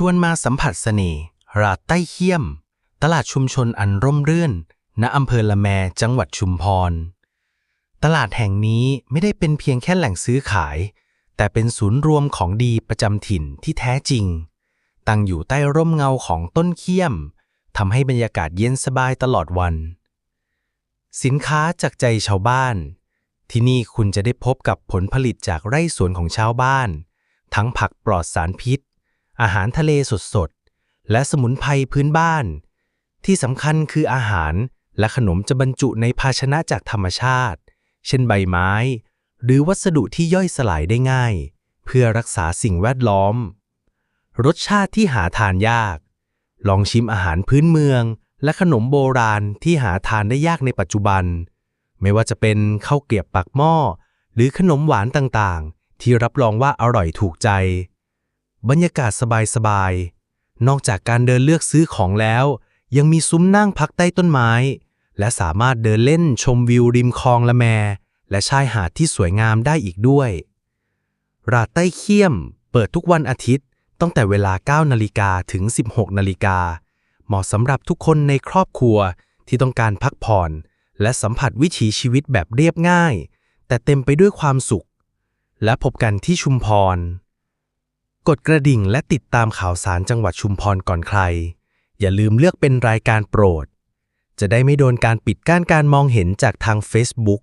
ชวนมาสัมผัสเสน่ห์หาดใต้เขี้ยม ตลาดชุมชนอันร่มรื่น ณอำเภอละแมจังหวัดชุมพร ตลาดแห่งนี้ไม่ได้เป็นเพียงแค่แหล่งซื้อขาย แต่เป็นศูนย์รวมของดีประจำถิ่นที่แท้จริง ตั้งอยู่ใต้ร่มเงาของต้นเขี้ยมทำให้บรรยากาศเย็นสบายตลอดวัน สินค้าจากใจชาวบ้าน ที่นี่คุณจะได้พบกับผลผลิตจากไร่สวนของชาวบ้าน ทั้งผักปลอดสารพิษ อาหารทะเลสดๆ และสมุนไพรพื้นบ้าน ที่สำคัญคืออาหารและขนมจะบรรจุในภาชนะจากธรรมชาติ เช่นใบไม้ หรือวัสดุที่ย่อยสลายได้ง่าย เพื่อรักษาสิ่งแวดล้อม รสชาติที่หาทานยาก ลองชิมอาหารพื้นเมือง และขนมโบราณที่หาทานได้ยากในปัจจุบัน ไม่ว่าจะเป็นข้าวเกรียบปากหม้อ หรือขนมหวานต่างๆ ที่รับรองว่าอร่อยถูกใจ บรรยากาศสบายๆ นอกจากการเดินเลือกซื้อของแล้ว ยังมีซุ้มนั่งพักใต้ต้นไม้ และสามารถเดินเล่นชมวิวริมคลองละแม และชายหาดที่สวยงามได้อีกด้วย ราดใต้เขี้ยม เปิดทุกวันอาทิตย์ ตั้งแต่เวลา 9 นาฬิกาถึง 16 นาฬิกา เหมาะสำหรับทุกคนในครอบครัวที่ต้องการพักผ่อน และสัมผัสวิถีชีวิตแบบเรียบง่าย แต่เต็มไปด้วยความสุข และพบกันที่ชุมพร กดกระดิ่งและติดตามข่าวสารจังหวัดชุมพรก่อนใคร อย่าลืมเลือกเป็นรายการโปรด จะได้ไม่โดนการปิดกั้นการมองเห็นจากทาง Facebook